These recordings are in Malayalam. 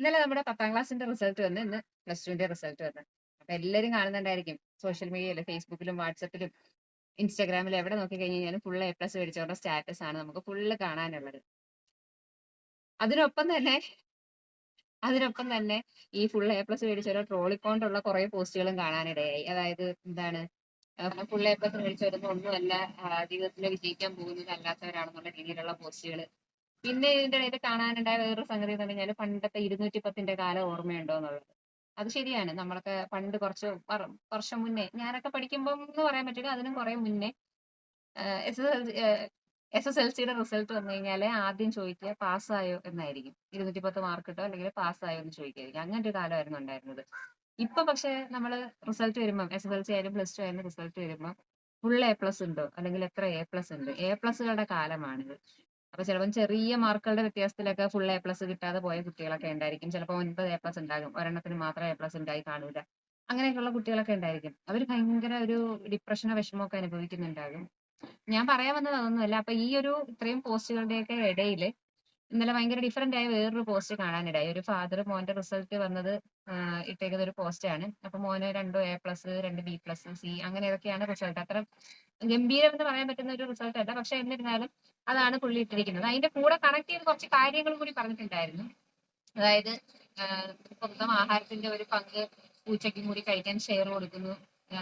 ഇന്നലെ നമ്മുടെ പത്താം ക്ലാസ്സിന്റെ റിസൾട്ട് വന്ന് ഇന്ന് പ്ലസ് ടുവിന്റെ റിസൾട്ട് വന്ന്. അപ്പൊ എല്ലാരും കാണുന്നുണ്ടായിരിക്കും സോഷ്യൽ മീഡിയയിലും ഫേസ്ബുക്കിലും വാട്സപ്പിലും ഇൻസ്റ്റാഗ്രാമിലും എവിടെ നോക്കി കഴിഞ്ഞാലും ഫുള്ള് എ പ്ലസ് മേടിച്ചവരുടെ സ്റ്റാറ്റസ് ആണ് നമുക്ക് ഫുള്ള് കാണാനുള്ളത്. അതിനൊപ്പം തന്നെ അതിനൊപ്പം തന്നെ ഈ ഫുൾ എ പ്ലസ് മേടിച്ചവരെ ട്രോളിക്കൊണ്ടുള്ള കുറെ പോസ്റ്റുകളും കാണാനിടയായി. അതായത് എന്താണ് ഫുൾ എ പ്ലസ് മേടിച്ചവരൊന്നും ഒന്നുമല്ല ജീവിതത്തിൽ വിജയിക്കാൻ പോകുന്നത് അല്ലാത്തവരാണെന്നുള്ള രീതിയിലുള്ള പോസ്റ്റുകൾ പിന്നെ ഇതിന്റെ ഇടയിൽ കാണാനുണ്ടായ വേറൊരു സംഗതി എന്ന് പറഞ്ഞാൽ പണ്ടത്തെ ഇരുന്നൂറ്റി പത്തിന്റെ കാലം ഓർമ്മയുണ്ടോ എന്നുള്ളത് അത് ശരിയാണ്. നമ്മളൊക്കെ പണ്ട് കുറച്ച് വർഷം മുന്നേ ഞാനൊക്കെ പഠിക്കുമ്പോൾ എന്ന് പറയാൻ പറ്റില്ല അതിനും കുറെ മുന്നേ എസ് എസ് എസ് എൽ സിയുടെ റിസൾട്ട് വന്നു കഴിഞ്ഞാൽ ആദ്യം ചോദിക്കുക പാസ്സായോ എന്നായിരിക്കും. ഇരുന്നൂറ്റി പത്ത് മാർക്ക് കിട്ടോ അല്ലെങ്കിൽ പാസ്സായോ എന്ന് ചോദിക്കായിരിക്കും. അങ്ങനെ ഒരു കാലമായിരുന്നു ഉണ്ടായിരുന്നത്. ഇപ്പൊ പക്ഷെ നമ്മൾ റിസൾട്ട് വരുമ്പം എസ് എസ് എൽ സി ആയാലും പ്ലസ് ടു ആയാലും റിസൾട്ട് വരുമ്പം ഫുൾ എ പ്ലസ് ഉണ്ടോ? അല്ലെങ്കിൽ എത്ര എ പ്ലസ് ഉണ്ട്? എ പ്ലസുകളുടെ കാലമാണിത്. അപ്പൊ ചിലപ്പം ചെറിയ മാർക്കുകളുടെ വ്യത്യാസത്തിലൊക്കെ ഫുൾ എ പ്ലസ് കിട്ടാതെ പോയ കുട്ടികളൊക്കെ ഉണ്ടായിരിക്കും. ചിലപ്പോൾ ഒൻപത് എ പ്ലസ് ഉണ്ടാകും. ഒരെണ്ണത്തിന് മാത്രം എ പ്ലസ് ഉണ്ടായി കാണൂല. അങ്ങനെയൊക്കെയുള്ള കുട്ടികളൊക്കെ ഉണ്ടായിരിക്കും. അവർ ഭയങ്കര ഒരു ഡിപ്രഷനോ വിഷമമൊക്കെ അനുഭവിക്കുന്നുണ്ടാകും. ഞാൻ പറയാൻ വന്നത് അതൊന്നുമല്ല. അപ്പൊ ഈ ഒരു ഇത്രയും പോസ്റ്റുകളുടെയൊക്കെ ഇടയിൽ ഇന്നലെ ഭയങ്കര ഡിഫറെന്റ് ആയ വേറൊരു പോസ്റ്റ് കാണാനിടയായി. ഒരു ഫാദർ മോന്റെ റിസൾട്ട് വന്നത് ഇട്ടേക്കുന്ന ഒരു പോസ്റ്റ് ആണ്. അപ്പൊ മോന് രണ്ടോ എ പ്ലസ് രണ്ട് ബി പ്ലസ് സി അങ്ങനെ ഇതൊക്കെയാണ് റിസൾട്ട് അത്ര ഗംഭീരം എന്ന് പറയാൻ പറ്റുന്ന ഒരു റിസൾട്ട് അല്ല. പക്ഷെ എന്നിരുന്നാലും അതാണ് പുള്ളി ഇട്ടിരിക്കുന്നത്. അതിന്റെ കൂടെ കണക്ട് ചെയ്ത് കുറച്ച് കാര്യങ്ങൾ കൂടി പറഞ്ഞിട്ടുണ്ടായിരുന്നു. അതായത് സ്വന്തം ആഹാരത്തിന്റെ ഒരു പങ്ക് പൂച്ചയ്ക്കും കൂടി കഴിക്കാൻ ഷെയർ കൊടുക്കുന്നു.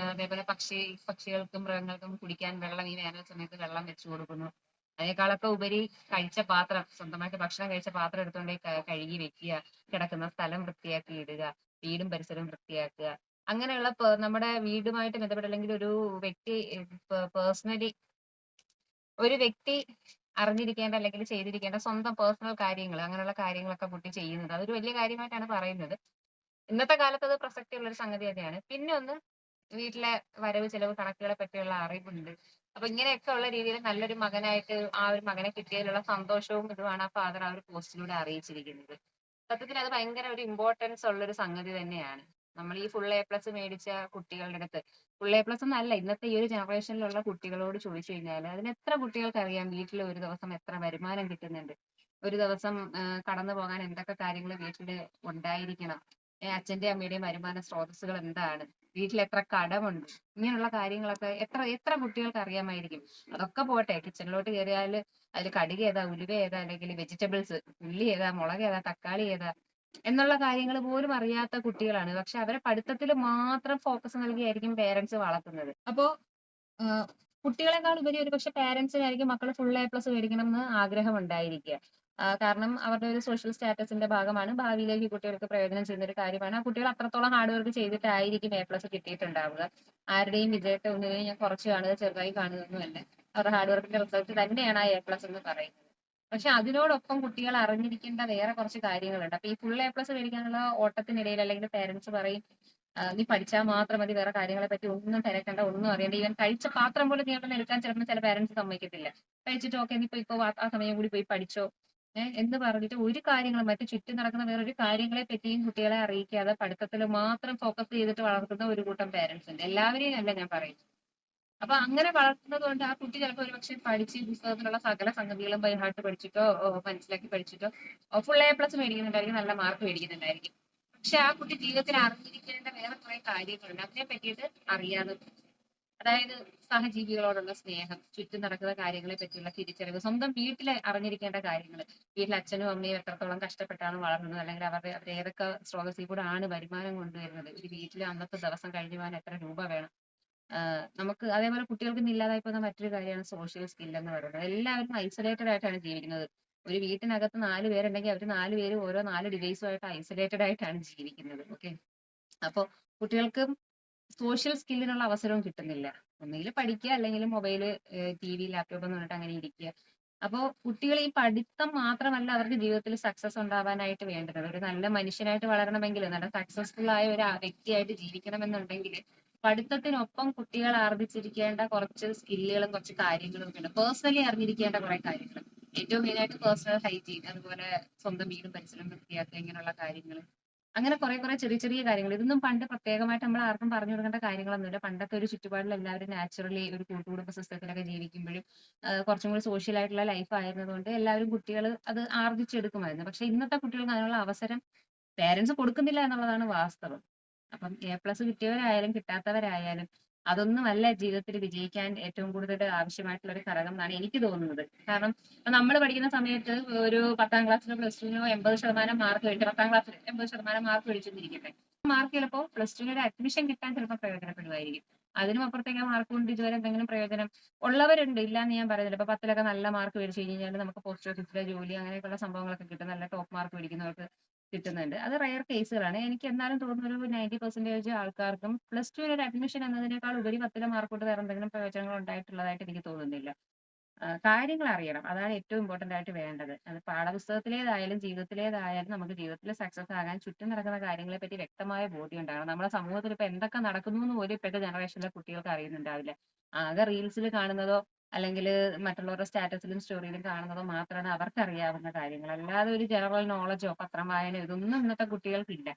അതേപോലെ പക്ഷി പക്ഷികൾക്കും മൃഗങ്ങൾക്കും കുടിക്കാൻ വെള്ളം ഈ വേനൽ സമയത്ത് വെള്ളം വെച്ചു കൊടുക്കുന്നു. അതിനേക്കാളൊക്കെ ഉപരി കഴിച്ച പാത്രം സ്വന്തമായിട്ട് ഭക്ഷണം കഴിച്ച പാത്രം എടുത്തുകൊണ്ട് കഴുകി വെക്കുക കിടക്കുന്ന സ്ഥലം വൃത്തിയാക്കി ഇടുക വീടും പരിസരവും വൃത്തിയാക്കുക. അങ്ങനെയുള്ള നമ്മുടെ വീടുമായിട്ട് ബന്ധപ്പെട്ട അല്ലെങ്കിൽ ഒരു വ്യക്തി പേഴ്സണലി ഒരു വ്യക്തി അറിഞ്ഞിരിക്കേണ്ട അല്ലെങ്കിൽ ചെയ്തിരിക്കേണ്ട സ്വന്തം പേഴ്സണൽ കാര്യങ്ങൾ അങ്ങനെയുള്ള കാര്യങ്ങളൊക്കെ കുട്ടി ചെയ്യുന്നത്. അതൊരു വലിയ കാര്യമായിട്ടാണ് പറയുന്നത്. ഇന്നത്തെ കാലത്ത് അത് പ്രസക്തിയുള്ള ഒരു സംഗതി തന്നെയാണ്. പിന്നെ ഒന്ന് വീട്ടിലെ വരവ് ചെലവ് കണക്കുകളെ പറ്റിയുള്ള അറിവുണ്ട്. അപ്പൊ ഇങ്ങനെയൊക്കെ ഉള്ള രീതിയിൽ നല്ലൊരു മകനായിട്ട് ആ ഒരു മകനെ കിട്ടിയതിലുള്ള സന്തോഷവും ഇതുമാണ് ആ ഫാദർ ആ ഒരു പോസ്റ്റിലൂടെ അറിയിച്ചിരിക്കുന്നത്. സത്യത്തിൽ അത് ഭയങ്കര ഒരു ഇമ്പോർട്ടൻസ് ഉള്ള ഒരു സംഗതി തന്നെയാണ്. നമ്മൾ ഈ ഫുൾ എ പ്ലസ് മേടിച്ച കുട്ടികളുടെ അടുത്ത്. ഫുൾ എ പ്ലസ് എന്നല്ല ഇന്നത്തെ ഈ ഒരു ജനറേഷനിലുള്ള കുട്ടികളോട് ചോദിച്ചു കഴിഞ്ഞാൽ അതിന് എത്ര കുട്ടികൾക്ക് അറിയാം വീട്ടിൽ ഒരു ദിവസം എത്ര വരുമാനം കിട്ടുന്നുണ്ട്? ഒരു ദിവസം കടന്നു പോകാൻ എന്തൊക്കെ കാര്യങ്ങൾ വീട്ടിൽ ഉണ്ടായിരിക്കണം? ഏഹ് അച്ഛന്റെയും അമ്മയുടെയും വരുമാന സ്രോതസ്സുകൾ എന്താണ്? വീട്ടിൽ എത്ര കടമുണ്ട്? ഇങ്ങനെയുള്ള കാര്യങ്ങളൊക്കെ എത്ര എത്ര കുട്ടികൾക്ക് അറിയാമായിരിക്കും? അതൊക്കെ പോട്ടെ കിച്ചണിലോട്ട് കയറിയാൽ അതിൽ കടുക് ഏതാ ഉലുവ ഏതാ അല്ലെങ്കിൽ വെജിറ്റബിൾസ് ഉള്ളി ഏതാ മുളക് ഏതാ തക്കാളി ഏതാ എന്നുള്ള കാര്യങ്ങൾ പോലും അറിയാത്ത കുട്ടികളാണ്. പക്ഷെ അവരെ പഠിത്തത്തിൽ മാത്രം ഫോക്കസ് നൽകിയായിരിക്കും പേരൻസ് വളർത്തുന്നത്. അപ്പോ കുട്ടികളെക്കാൾ ഉപരി ഒരു പക്ഷെ പാരന്റ്സിനായിരിക്കും മക്കൾ ഫുൾ എ പ്ലസ് മേടിക്കണം എന്ന് ആഗ്രഹം ഉണ്ടായിരിക്കുക കാരണം അവരുടെ ഒരു സോഷ്യൽ സ്റ്റാറ്റസിന്റെ ഭാഗമാണ്. ഭാവിയിലേക്ക് കുട്ടികൾക്ക് പ്രയോജനം ചെയ്യുന്ന ഒരു കാര്യമാണ്. ആ കുട്ടികൾ അത്രത്തോളം ഹാർഡ് വർക്ക് ചെയ്തിട്ടായിരിക്കും എ പ്ലസ് കിട്ടിയിട്ടുണ്ടാവുക. ആരുടെയും വിജയത്തെ ഒന്നിനെയും ഞാൻ കുറച്ച് കാണുക ചെറുതായി കാണുന്നൊന്നുമല്ല അവരുടെ ഹാർഡ് വർക്കിന്റെ റിസൾട്ട് തന്നെയാണ് ആ എ പ്ലസ് എന്ന് പറയുന്നത്. പക്ഷെ അതിനോടൊപ്പം കുട്ടികൾ അറിഞ്ഞിരിക്കേണ്ട വേറെ കുറച്ച് കാര്യങ്ങളുണ്ട്. അപ്പൊ ഈ ഫുൾ എ പ്ലസ് മേടിക്കാനുള്ള ഓട്ടത്തിനിടയിൽ അല്ലെങ്കിൽ പേരൻസ് പറയും നീ പഠിച്ചാൽ മാത്രം മതി വേറെ കാര്യങ്ങളെ പറ്റി ഒന്നും തിരക്കണ്ട ഒന്നും അറിയണ്ട. ഈവൻ കഴിച്ച പാത്രം പോലും നീ അവിടെ എടുക്കാൻ ചിലപ്പോൾ ചില പേരൻസ് സമ്മതിക്കത്തില്ല. കഴിച്ചിട്ട് ഓക്കെ നീ ഇപ്പൊ ഇപ്പൊ ആ സമയം കൂടി പോയി പഠിച്ചോ. എന്ന് പറഞ്ഞിട്ട് ഒരു കാര്യങ്ങളും മറ്റു ചുറ്റും നടക്കുന്ന വേറൊരു കാര്യങ്ങളെ പറ്റിയും കുട്ടികളെ അറിയിക്കാതെ പഠിത്തത്തിൽ മാത്രം ഫോക്കസ് ചെയ്തിട്ട് വളർത്തുന്ന ഒരു കൂട്ടം പേരൻസ് ഉണ്ട്. എല്ലാവരെയും അല്ല ഞാൻ പറയുന്നത്. അപ്പൊ അങ്ങനെ വളർത്തുന്നത് കൊണ്ട് ആ കുട്ടി ചിലപ്പോൾ ഒരുപക്ഷെ പഠിച്ച് പുസ്തകത്തിലുള്ള സകല സംഗതികളും ബൈ ഹാർട്ട് പഠിച്ചിട്ടോ മനസ്സിലാക്കി പഠിച്ചിട്ടോ ഫുൾ എ പ്ലസ് മേടിക്കുന്നുണ്ടായിരിക്കും നല്ല മാർക്ക് മേടിക്കുന്നുണ്ടായിരിക്കും. പക്ഷെ ആ കുട്ടി ജീവിതത്തിൽ അറിഞ്ഞിരിക്കേണ്ട വേറെ കുറെ കാര്യങ്ങളുണ്ട്. അതിനെ പറ്റിയിട്ട് അറിയാതെ. അതായത് സഹജീവികളോടുള്ള സ്നേഹം ചുറ്റും നടക്കുന്ന കാര്യങ്ങളെ പറ്റിയുള്ള തിരിച്ചറിവ് സ്വന്തം വീട്ടിൽ അറിഞ്ഞിരിക്കേണ്ട കാര്യങ്ങൾ വീട്ടിൽ അച്ഛനും അമ്മയും എത്രത്തോളം കഷ്ടപ്പെട്ടാണ് വളർന്നത് അല്ലെങ്കിൽ അവരുടെ അവർ ഏതൊക്കെ സ്രോതസ്സിൽ കൂടെ ആണ് വരുമാനം കൊണ്ടുവരുന്നത്. ഒരു വീട്ടിൽ അന്നത്തെ ദിവസം കഴിഞ്ഞു പോകാൻ എത്ര രൂപ വേണം? നമുക്ക് അതേപോലെ കുട്ടികൾക്ക് ഇല്ലാതായി പോകുന്ന മറ്റൊരു കാര്യമാണ് സോഷ്യൽ സ്കിൽ എന്ന് പറയുന്നത്. എല്ലാവരും ഐസൊലേറ്റഡ് ആയിട്ടാണ് ജീവിക്കുന്നത്. ഒരു വീട്ടിനകത്ത് നാല് പേരുണ്ടെങ്കിൽ അവർ നാല് പേര് ഓരോ നാല് ഡിവൈസുമായിട്ട് ഐസൊലേറ്റഡ് ആയിട്ടാണ് ജീവിക്കുന്നത്. ഓക്കെ അപ്പോൾ കുട്ടികൾക്ക് സോഷ്യൽ സ്കില്ലിനുള്ള അവസരവും കിട്ടുന്നില്ല. ഒന്നുകിൽ പഠിക്കുക അല്ലെങ്കിൽ മൊബൈൽ ടി വി ലാപ്ടോപ്പ് എന്ന് പറഞ്ഞിട്ട് അങ്ങനെ ഇരിക്കുക. അപ്പോൾ കുട്ടികൾ ഈ പഠിത്തം മാത്രമല്ല അവരുടെ ജീവിതത്തിൽ സക്സസ് ഉണ്ടാവാനായിട്ട് വേണ്ടത്. ഒരു നല്ല മനുഷ്യനായിട്ട് വളരണമെങ്കിൽ നല്ല സക്സസ്ഫുൾ ആയ ഒരു വ്യക്തിയായിട്ട് ജീവിക്കണമെന്നുണ്ടെങ്കിൽ പഠിത്തത്തിനൊപ്പം കുട്ടികൾ ആർജിച്ചിരിക്കേണ്ട കുറച്ച് സ്കില്ലുകളും കുറച്ച് കാര്യങ്ങളും ഒക്കെ ഉണ്ട്. പേഴ്സണലി അറിഞ്ഞിരിക്കേണ്ട കുറെ കാര്യങ്ങൾ ഏറ്റവും മെയിൻ ആയിട്ട് പേഴ്സണൽ ഹൈജീൻ അതുപോലെ സ്വന്തം വീടും പരിസരവും വൃത്തിയാക്കുക ഇങ്ങനെയുള്ള കാര്യങ്ങൾ അങ്ങനെ കുറെ കുറെ ചെറിയ ചെറിയ കാര്യങ്ങൾ. ഇതൊന്നും പണ്ട് പ്രത്യേകമായിട്ട് നമ്മൾ ആർക്കും പറഞ്ഞു കൊടുക്കേണ്ട കാര്യങ്ങളൊന്നുമില്ല. പണ്ടത്തെ ഒരു ചുറ്റുപാടിൽ എല്ലാവരും നാച്ചുറലി ഒരു കൂട്ടുകുടുംബ സിസ്റ്റത്തിലൊക്കെ ജീവിക്കുമ്പോഴും കുറച്ചും കൂടി സോഷ്യൽ ആയിട്ടുള്ള ലൈഫ് ആയിരുന്നതുകൊണ്ട് എല്ലാവരും കുട്ടികൾ അത് ആർജിച്ചെടുക്കുമായിരുന്നു. പക്ഷെ ഇന്നത്തെ കുട്ടികൾക്ക് അതിനുള്ള അവസരം പേരൻസ് കൊടുക്കുന്നില്ല എന്നുള്ളതാണ് വാസ്തവം. അപ്പം എ പ്ലസ് കിട്ടിയവരായാലും കിട്ടാത്തവരായാലും അതൊന്നുമല്ല ജീവിതത്തിൽ വിജയിക്കാൻ ഏറ്റവും കൂടുതൽ ആവശ്യമായിട്ടുള്ള ഒരു ഘടകം എന്നാണ് എനിക്ക് തോന്നുന്നത്. കാരണം നമ്മൾ പഠിക്കുന്ന സമയത്ത് ഒരു പത്താം ക്ലാസ്സിലോ പ്ലസ് ടുവിനോ എൺപത് ശതമാനം മാർക്ക് വേണ്ടി പത്താം ക്ലാസ്സിൽ എൺപത് ശതമാനം മാർക്ക് മേടിച്ചെന്നിരിക്കട്ടെ മാർക്ക് ചിലപ്പോൾ പ്ലസ് ടുവിന് അഡ്മിഷൻ കിട്ടാൻ ചിലപ്പോൾ പ്രയോജനപ്പെടുമായിരിക്കും അതിനും അപ്പുറത്തേക്ക് മാർക്ക് കൊണ്ട് ഇതുവരെ എന്തെങ്കിലും പ്രയോജനം ഉള്ളവരുണ്ട്. ഇല്ല എന്ന് ഞാൻ പറയുന്നില്ല. ഇപ്പൊ പത്തിലൊക്കെ നല്ല മാർക്ക് മേടിച്ചു കഴിഞ്ഞാൽ നമുക്ക് പോസ്റ്റ് ഓഫീസിലെ ജോലി അങ്ങനെയൊക്കെയുള്ള സംഭവങ്ങളൊക്കെ കിട്ടും. നല്ല ടോപ്പ് മാർക്ക് മേടിക്കുന്നവർക്ക് കിട്ടുന്നുണ്ട്. അത് റയർ കേസുകളാണ് എനിക്ക് എന്നാലും തോന്നുന്നു ഒരു നയന്റി പെർസെന്റേജ് ആൾക്കാർക്കും പ്ലസ് ടു ഒരു അഡ്മിഷൻ എന്നതിനേക്കാൾ ഉപരി പത്തിലെ മാർക്ക് കൊണ്ട് വേറെ എന്തെങ്കിലും പ്രയോജനങ്ങൾ ഉണ്ടായിട്ടുള്ളതായിട്ട് എനിക്ക് തോന്നുന്നില്ല. കാര്യങ്ങൾ അറിയണം. അതാണ് ഏറ്റവും ഇമ്പോർട്ടന്റ് ആയിട്ട് വേണ്ടത്. അത് പാഠപുസ്തകത്തിലേതായാലും ജീവിതത്തിലേതായാലും നമുക്ക് ജീവിതത്തിൽ സക്സസ് ആകാൻ ചുറ്റും നടക്കുന്ന കാര്യങ്ങളെ പറ്റി വ്യക്തമായ ബോധ്യം ഉണ്ടാകണം. നമ്മുടെ സമൂഹത്തിൽ ഇപ്പൊ എന്തൊക്കെ നടക്കുന്നു എന്ന് പോലും ഇപ്പോഴത്തെ ജനറേഷനിലെ കുട്ടികൾക്ക് അറിയുന്നുണ്ടാവില്ല. ആകെ റീൽസിൽ കാണുന്നതോ അല്ലെങ്കിൽ മറ്റുള്ളവരുടെ സ്റ്റാറ്റസിലും സ്റ്റോറിയിലും കാണുന്നത് മാത്രമാണ് അവർക്ക് അറിയാവുന്ന കാര്യങ്ങൾ. അല്ലാതെ ഒരു ജനറൽ നോളജോ പത്രം വായനയോ ഇതൊന്നും ഇന്നത്തെ കുട്ടികൾക്കില്ല.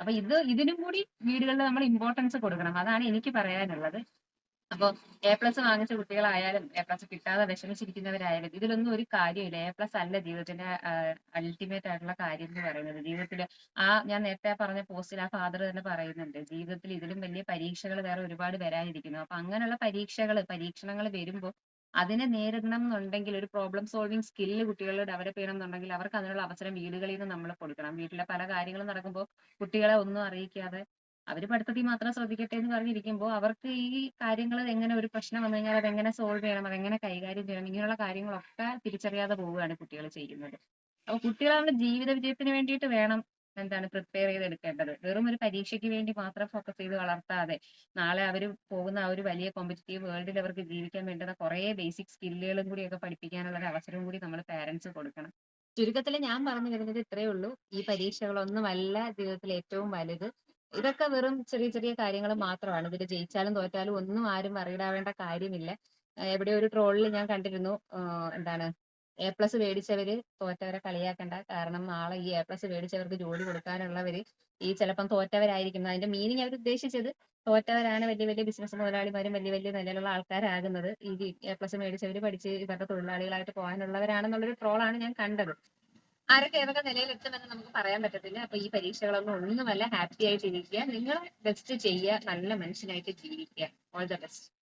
അപ്പൊ ഇത് ഇതിനും കൂടി വീടുകളിൽ നമ്മൾ ഇമ്പോർട്ടൻസ് കൊടുക്കണം. അതാണ് എനിക്ക് പറയാനുള്ളത്. അപ്പൊ എ പ്ലസ് വാങ്ങിച്ച കുട്ടികളായാലും എ പ്ലസ് കിട്ടാതെ വിഷമിച്ചിരിക്കുന്നവരായാലും ഇതിലൊന്നും ഒരു കാര്യമില്ല എ പ്ലസ് അല്ല ജീവിതത്തിന്റെ അൾട്ടിമേറ്റ് ആയിട്ടുള്ള കാര്യം എന്ന് പറയുന്നത്. ജീവിതത്തിൽ ആ ഞാൻ നേരത്തെ പറഞ്ഞ പോസ്റ്റിൽ ആ ഫാദർ തന്നെ പറയുന്നുണ്ട്. ജീവിതത്തിൽ ഇതിലും വലിയ പരീക്ഷകൾ വേറെ ഒരുപാട് വരാനിരിക്കുന്നു. അപ്പൊ അങ്ങനെയുള്ള പരീക്ഷകൾ പരീക്ഷണങ്ങൾ വരുമ്പോൾ അതിനെ നേരിടണം എന്നുണ്ടെങ്കിൽ ഒരു പ്രോബ്ലം സോൾവിങ് സ്കില്ല് കുട്ടികളിൽ ഡെവലപ്പ് ചെയ്യണം എന്നുണ്ടെങ്കിൽ അവർക്ക് അതിനുള്ള അവസരം വീടുകളിൽ നിന്ന് നമ്മൾ കൊടുക്കണം. വീട്ടിലെ പല കാര്യങ്ങളും നടക്കുമ്പോൾ കുട്ടികളെ ഒന്നും അറിയിക്കാതെ അവർ പഠിത്തത്തിൽ മാത്രം ശ്രദ്ധിക്കട്ടെ എന്ന് പറഞ്ഞിരിക്കുമ്പോൾ അവർക്ക് ഈ കാര്യങ്ങൾ എങ്ങനെ ഒരു പ്രശ്നം വന്നു കഴിഞ്ഞാൽ അതെങ്ങനെ സോൾവ് ചെയ്യണം അതെങ്ങനെ കൈകാര്യം ചെയ്യണം ഇങ്ങനെയുള്ള കാര്യങ്ങളൊക്കെ തിരിച്ചറിയാതെ പോവുകയാണ് കുട്ടികൾ ചെയ്യുന്നത്. അപ്പൊ കുട്ടികൾ അവരുടെ ജീവിത വിജയത്തിന് വേണ്ടിയിട്ട് വേണം. എന്താണ് പ്രിപ്പയർ ചെയ്തെടുക്കേണ്ടത്? വെറും ഒരു പരീക്ഷയ്ക്ക് വേണ്ടി മാത്രം ഫോക്കസ് ചെയ്ത് വളർത്താതെ നാളെ അവർ പോകുന്ന ആ ഒരു വലിയ കോമ്പറ്റീവ് വേൾഡിൽ അവർക്ക് ജീവിക്കാൻ വേണ്ടുന്ന കുറേ ബേസിക് സ്കില്ലുകളും കൂടിയൊക്കെ പഠിപ്പിക്കാനുള്ള ഒരു അവസരം കൂടി നമ്മൾ പാരന്റ്സ് കൊടുക്കണം. ചുരുക്കത്തിൽ ഞാൻ പറഞ്ഞു വരുന്നത് ഇത്രയേ ഉള്ളൂ. ഈ പരീക്ഷകളൊന്നുമല്ല ജീവിതത്തിൽ ഏറ്റവും വലുത്. ഇതൊക്കെ വെറും ചെറിയ ചെറിയ കാര്യങ്ങൾ മാത്രമാണ്. ഇതിൽ ജയിച്ചാലും തോറ്റാലും ഒന്നും ആരും വറിയിടാവേണ്ട കാര്യമില്ല. എവിടെയോ ഒരു ട്രോളിൽ ഞാൻ കണ്ടിരുന്നു. എന്താണ്? എ പ്ലസ് മേടിച്ചവര് തോറ്റവരെ കളിയാക്കണ്ട. കാരണം നാളെ ഈ എ പ്ലസ് മേടിച്ചവർക്ക് ജോലി കൊടുക്കാനുള്ളവര് ഈ ചിലപ്പം തോറ്റവരായിരിക്കും അതിന്റെ മീനിങ് അവർ ഉദ്ദേശിച്ചത് തോറ്റവരാണ് വലിയ വലിയ ബിസിനസ് മുതലാളിമാരും വലിയ വലിയ നിലയിലുള്ള ആൾക്കാരാകുന്നത്. ഈ എ പ്ലസ് മേടിച്ചവര് പഠിച്ച് ഇവരുടെ തൊഴിലാളികളായിട്ട് പോകാനുള്ളവരാണെന്നുള്ളൊരു ട്രോളാണ് ഞാൻ കണ്ടത്. ആരൊക്കെ ഏതൊക്കെ നിലയിലെത്തുമെന്ന് നമുക്ക് പറയാൻ പറ്റത്തില്ല. അപ്പൊ ഈ പരീക്ഷകളൊന്നും ഒന്നുമല്ല ഹാപ്പി ആയിട്ട് ഇരിക്കുക നിങ്ങൾ ബെസ്റ്റ് ചെയ്യുക. നല്ല മനുഷ്യനായിട്ട് ജീവിക്കുക. All the best